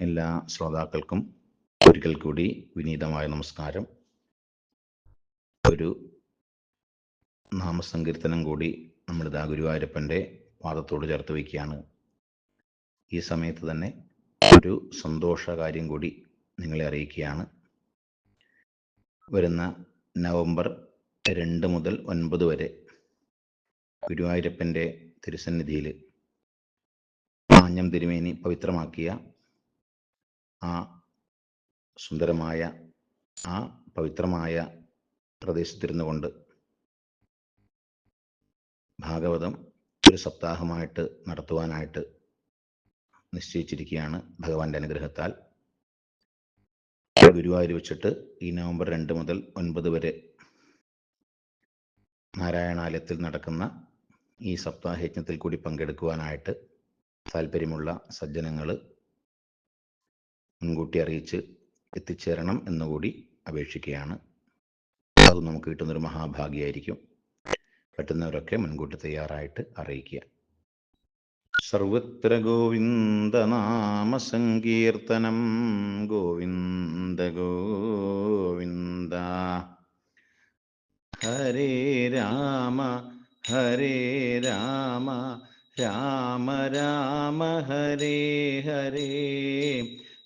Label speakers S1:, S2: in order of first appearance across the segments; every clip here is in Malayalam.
S1: എല്ലാ ശ്രോതാക്കൾക്കും ഒരിക്കൽ കൂടി വിനീതമായ നമസ്കാരം. ഒരു നാമസങ്കീർത്തനം കൂടി നമ്മളിതാ ഗുരുവായൂരപ്പന്റെ പാദത്തോട് ചേർത്ത് വയ്ക്കുകയാണ്. ഈ സമയത്ത് തന്നെ ഒരു സന്തോഷ കാര്യം കൂടി നിങ്ങളെ അറിയിക്കുകയാണ്. വരുന്ന നവംബർ രണ്ട് മുതൽ ഒൻപത് വരെ ഗുരുവായൂരപ്പന്റെ തിരുസന്നിധിയിൽ ആഞ്ഞം തിരുമേനി പവിത്രമാക്കിയ ആ സുന്ദരമായ ആ പവിത്രമായ പ്രദേശത്തിരുന്നു കൊണ്ട് ഭാഗവതം ഒരു സപ്താഹമായിട്ട് നടത്തുവാനായിട്ട് നിശ്ചയിച്ചിരിക്കുകയാണ് ഭഗവാന്റെ അനുഗ്രഹത്താൽ. ഗുരുവായൂർ വെച്ചിട്ട് ഈ നവംബർ രണ്ട് മുതൽ ഒൻപത് വരെ നാരായണാലയത്തിൽ നടക്കുന്ന ഈ സപ്താഹയജ്ഞത്തിൽ കൂടി പങ്കെടുക്കുവാനായിട്ട് താല്പര്യമുള്ള സജ്ജനങ്ങൾ മുൻകൂട്ടി അറിയിച്ച് എത്തിച്ചേരണം എന്നുകൂടി അപേക്ഷിക്കുകയാണ്. അത് നമുക്ക് കിട്ടുന്നൊരു മഹാഭാഗ്യമായിരിക്കും പറ്റുന്നവരൊക്കെ മുൻകൂട്ടി തയ്യാറായിട്ട് അറിയിക്കുക. സർവത്ര ഗോവിന്ദനാമസങ്കീർത്തനം ഗോവിന്ദ ഗോവിന്ദ. ഹരേ രാമ ഹരേ രാമ രാമ രാമ ഹരേ ഹരേ.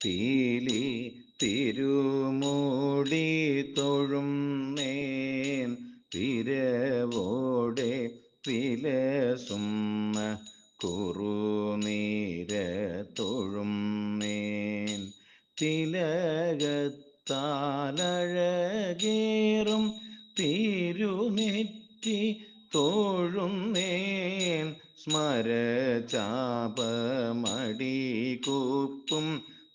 S1: പീലി തിരുമൂടി തൊഴും നേൻ തിരവോടെ വിലസുന്ന കുറുനീര തൊഴും നേൻ തിലകത്താലഴകേറും തിരുനെറ്റി തോഴുന്നേൻ സ്മരചാപമടി കൂപ്പും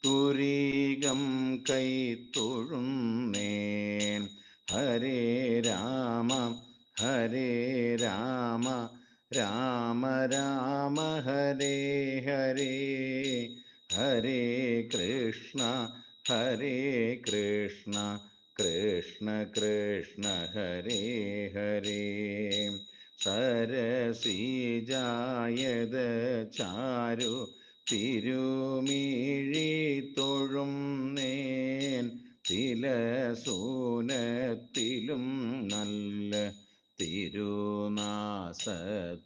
S1: തുരീകം കൈ തൊഴുന്നേൻ. ഹരേ രാമ ഹരേ രാമ രാമ രാമ ഹരേ ഹരേ. ഹരേ കൃഷ്ണ ഹരേ കൃഷ്ണ കൃഷ്ണ കൃഷ്ണ ഹരേ ഹരേ. സരസീജായത ചാരു തിരുമീഴി തൊഴും നേൻ തിലസൂനത്തിലും നല്ല തിരുനാസ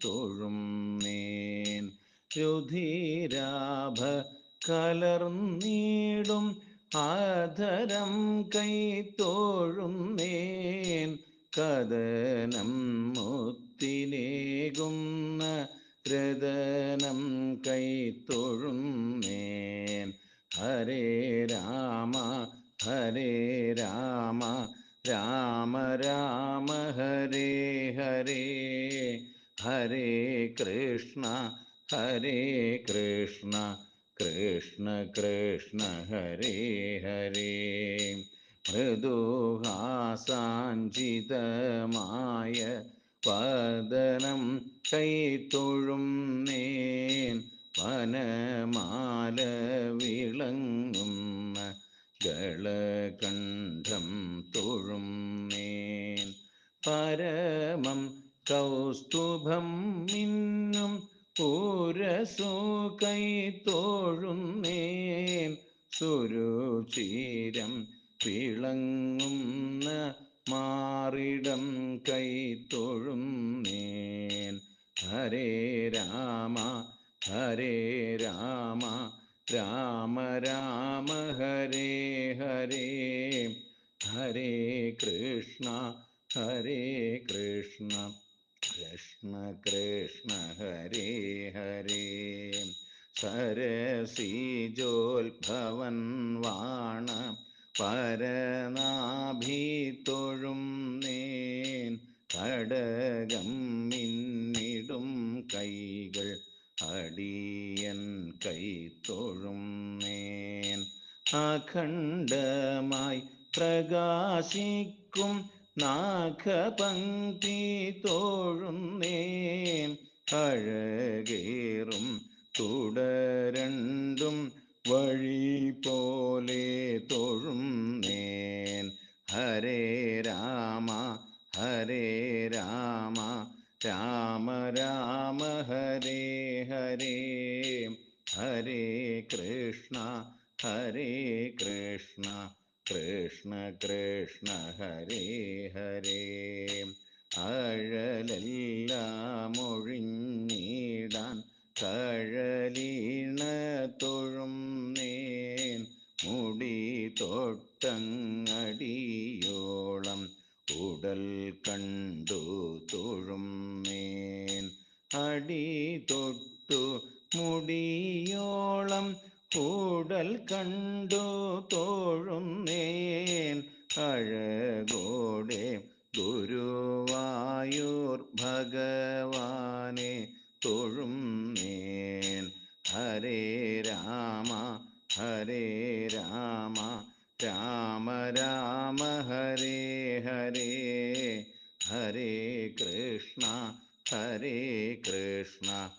S1: തൊഴും നേൻ. രുധിരാഭ കലർന്നീടും ആധരം കൈ തോഴുന്നേൻ കഥനം മുത്തിനേകുന്ന രതനം കൈ തൊഴുന്നേൻ. ഹരേ രാമ ഹരേ രാമ രാമ രാമ ഹരേ ഹരേ. ഹരേ കൃഷ്ണ ഹരേ കൃഷ്ണ കൃഷ്ണ കൃഷ്ണ ഹരേ ഹരേ. മൃദുഹാസാഞ്ചിതമായ പദനം കൈ തൊഴും നേൻ വനമാല വിളങ്ങുന്ന ഗളകണ്ഠം തൊഴും പരമം കൗസ്തുഭം മിന്നും പൂരസൂക്കൈ കൈ തോഴുന്നേൻ സുരുചീരം വിളങ്ങുന്ന മാറിടം കൈ തൊഴുന്നേൻ ഹരേ രാമ ഹരേ രാമ രാമ രാമ ഹരേ ഹരേ. ഹരേ കൃഷ്ണ ഹരേ കൃഷ്ണ. കൃഷ്ണ കൃഷ്ണ ഹരേ ഹരേ. സരസീജോത്ഭവൻ വാണ പരനാഭീത്തൊഴും തൊഴും നേൻ. കടകം മിന്നിടും കൈകൾ അടിയൻ കൈത്തൊഴും നേൻ അഖണ്ഡമായി പ്രകാശിക്കും നാഗപങ്ക്തി തോഴുന്നേൻ. കഴകേറും തുടരണ്ടും വഴി പോലെ തൊഴും ഹരേ രാമ ഹരേ രാമ രാമ രാമ ഹരേ ഹരേ ഹരേ കൃഷ്ണ ഹരേ കൃഷ്ണ കൃഷ്ണ കൃഷ്ണ ഹരേ ഹരേ. അഴലെല്ലാം ഒഴിഞ്ഞിടാൻ കഴലീണ തൊഴും നേൻ മുടി തൊട്ടങ്ങടിയോളം ഉടൽ കണ്ടു തൊഴും അടി തൊട്ടു മുടിയോളം കൂടൽ കണ്ടു. തോഴുന്നേൻ നേൻ അഴകോടെ ഗുരുവായൂർ ഭഗവാനെ തൊഴുന്നേൻ ഹരേ രാമ ഹരേ രാമ രാമ രാമ ഹരേ ഹരേ ഹരേ കൃഷ്ണ ഹരേ കൃഷ്ണ.